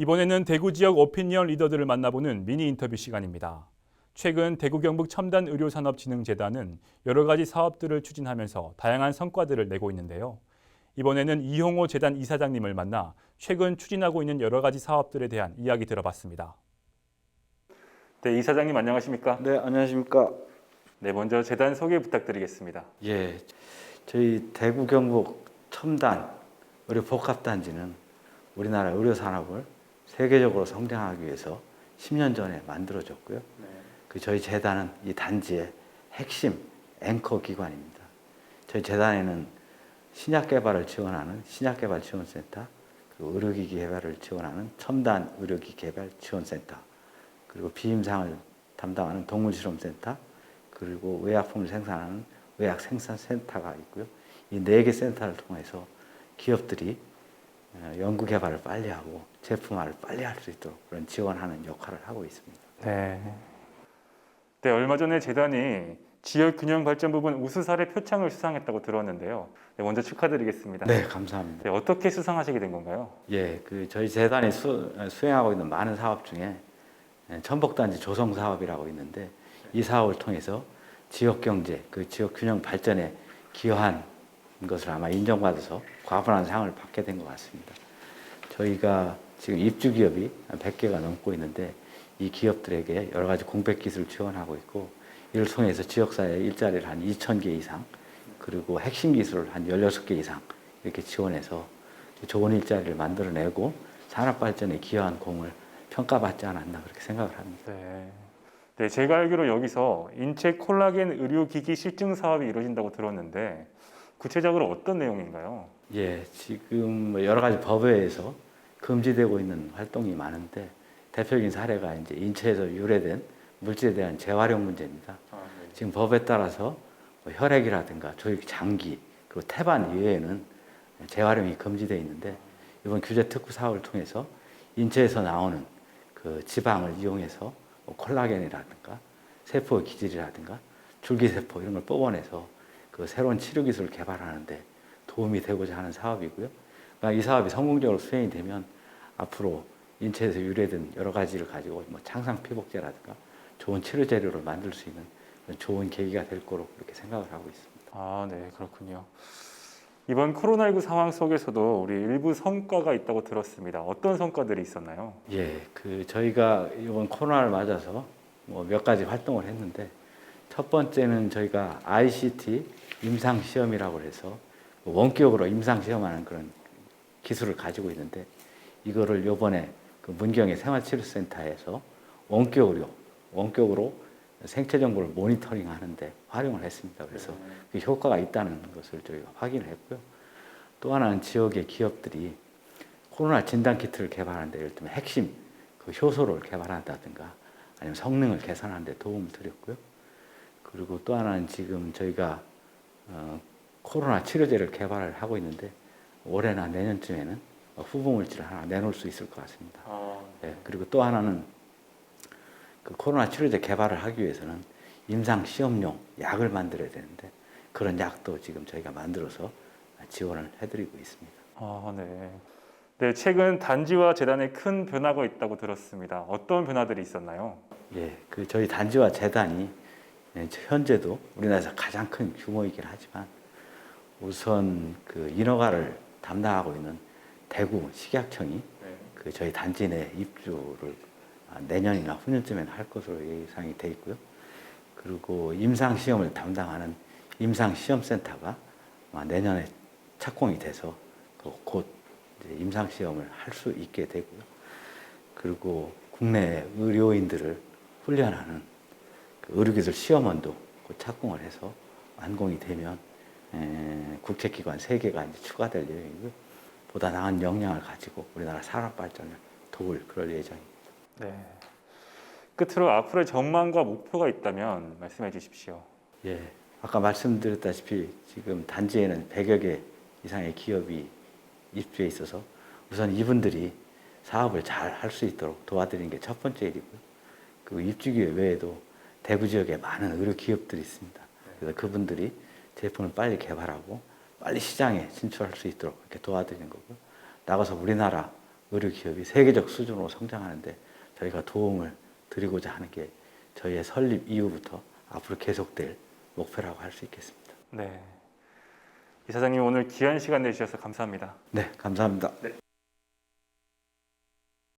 이번에는 대구 지역 오피니언 리더들을 만나보는 미니 인터뷰 시간입니다. 최근 대구 경북 첨단 의료산업진흥재단은 여러 가지 사업들을 추진하면서 다양한 성과들을 내고 있는데요. 이번에는 이홍호 재단 이사장님을 만나 최근 추진하고 있는 여러 가지 사업들에 대한 이야기 들어봤습니다. 네, 이사장님 안녕하십니까? 네, 안녕하십니까. 네, 먼저 재단 소개 부탁드리겠습니다. 예, 저희 대구 경북 첨단 의료 복합 단지는 우리나라 의료 산업을 세계적으로 성장하기 위해서 10년 전에 만들어졌고요. 그 저희 재단은 이 단지의 핵심 앵커 기관입니다. 저희 재단에는 신약 개발을 지원하는 신약 개발 지원센터, 그리고 의료기기 개발을 지원하는 첨단 의료기 개발 지원센터, 그리고 비임상을 담당하는 동물실험센터, 그리고 의약품을 생산하는 의약 생산센터가 있고요. 이 네 개 센터를 통해서 기업들이 어, 연구 개발을 빨리 하고 제품화를 빨리 할 수 있도록 그런 지원하는 역할을 하고 있습니다. 네. 네, 얼마 전에 재단이 지역 균형 발전 부분 우수 사례 표창을 수상했다고 들었는데요. 네, 먼저 축하드리겠습니다. 네, 감사합니다. 네, 어떻게 수상하시게 된 건가요? 예, 그 저희 재단이 수, 수행하고 있는 많은 사업 중에 예, 천복단지 조성 사업이라고 있는데 이 사업을 통해서 지역 경제, 그 지역 균형 발전에 기여한 것을 아마 인정받아서 과분한 상을 받게 된 것 같습니다. 저희가 지금 입주 기업이 한 100개가 넘고 있는데 이 기업들에게 여러 가지 공백 기술을 지원하고 있고 이를 통해서 지역사회 일자리를 한 2,000개 이상 그리고 핵심 기술을 한 16개 이상 이렇게 지원해서 좋은 일자리를 만들어내고 산업 발전에 기여한 공을 평가받지 않았나 그렇게 생각을 합니다. 네. 네, 제가 알기로 여기서 인체 콜라겐 의료기기 실증 사업이 이루어진다고 들었는데 구체적으로 어떤 내용인가요? 예, 지금 뭐 여러 가지 법에 의해서 금지되고 있는 활동이 많은데 대표적인 사례가 이제 인체에서 유래된 물질에 대한 재활용 문제입니다. 지금 법에 따라서 뭐 혈액이라든가 조직 장기 그리고 태반 이외에는 재활용이 금지되어 있는데 이번 규제 특구 사업을 통해서 인체에서 나오는 그 지방을 이용해서 뭐 콜라겐이라든가 세포 기질이라든가 줄기세포 이런 걸 뽑아내서 그 새로운 치료 기술을 개발하는데 도움이 되고자 하는 사업이고요. 그러니까 이 사업이 성공적으로 수행이 되면 앞으로 인체에서 유래된 여러 가지를 가지고 뭐 창상 피복제라든가 좋은 치료 재료를 만들 수 있는 좋은 계기가 될 거로 그렇게 생각을 하고 있습니다. 아, 네, 그렇군요. 이번 코로나19 상황 속에서도 우리 일부 성과가 있다고 들었습니다. 어떤 성과들이 있었나요? 예, 그 저희가 이번 코로나를 맞아서 뭐 몇 가지 활동을 했는데 첫 번째는 저희가 ICT 임상 시험이라고 해서 원격으로 임상 시험하는 그런 기술을 가지고 있는데 이거를 요번에 그 문경의 생활치료센터에서 원격으로 원격으로 생체 정보를 모니터링 하는데 활용을 했습니다. 그래서 그 효과가 있다는 것을 저희가 확인을 했고요. 또 하나는 지역의 기업들이 코로나 진단 키트를 개발하는데 예를 들면 핵심 그 효소를 개발한다든가 아니면 성능을 개선하는 데 도움을 드렸고요. 그리고 또 하나는 지금 저희가 어, 코로나 치료제를 개발을 하고 있는데 올해나 내년쯤에는 후보 물질을 하나 내놓을 수 있을 것 같습니다. 아, 예, 그리고 또 하나는 그 코로나 치료제 개발을 하기 위해서는 임상 시험용 약을 만들어야 되는데 그런 약도 지금 저희가 만들어서 지원을 해드리고 있습니다. 아, 네. 네, 최근 단지와 재단에 큰 변화가 있다고 들었습니다. 어떤 변화들이 있었나요? 예, 그 저희 단지와 재단이 예, 현재도 우리나라에서 가장 큰 규모이긴 하지만 우선 그 인허가를 담당하고 있는 대구 식약청이 그 저희 단지 내 입주를 아, 내년이나 후년쯤에는 할 것으로 예상이 돼 있고요. 그리고 임상 시험을 담당하는 임상 시험센터가 내년에 착공이 돼서 그곧 이제 임상 시험을 할 수 있게 되고요. 그리고 국내 의료인들을 훈련하는 그 의료기술 시험원도 곧 착공을 해서 완공이 되면 에, 국제기관 세 개가 이제 추가될 예정이고요. 보다 나은 역량을 가지고 우리나라 산업 발전을 도울 그럴 예정입니다. 네. 끝으로 앞으로의 전망과 목표가 있다면 말씀해 주십시오. 예, 아까 말씀드렸다시피 지금 단지에는 100여 개 이상의 기업이 입주해 있어서 우선 이분들이 사업을 잘 할 수 있도록 도와드리는 게 첫 번째 일이고요. 그 입주 기업 외에도 대구 지역에 많은 의료 기업들이 있습니다. 그래서 그분들이 제품을 빨리 개발하고 빨리 시장에 진출할 수 있도록 이렇게 도와드리는 거고요. 나가서 우리나라 의료 기업이 세계적 수준으로 성장하는데 저희가 도움을 드리고자 하는 게 저희의 설립 이후부터 앞으로 계속될 목표라고 할 수 있겠습니다. 네. 이사장님 오늘 귀한 시간 내주셔서 감사합니다. 네, 감사합니다. 네.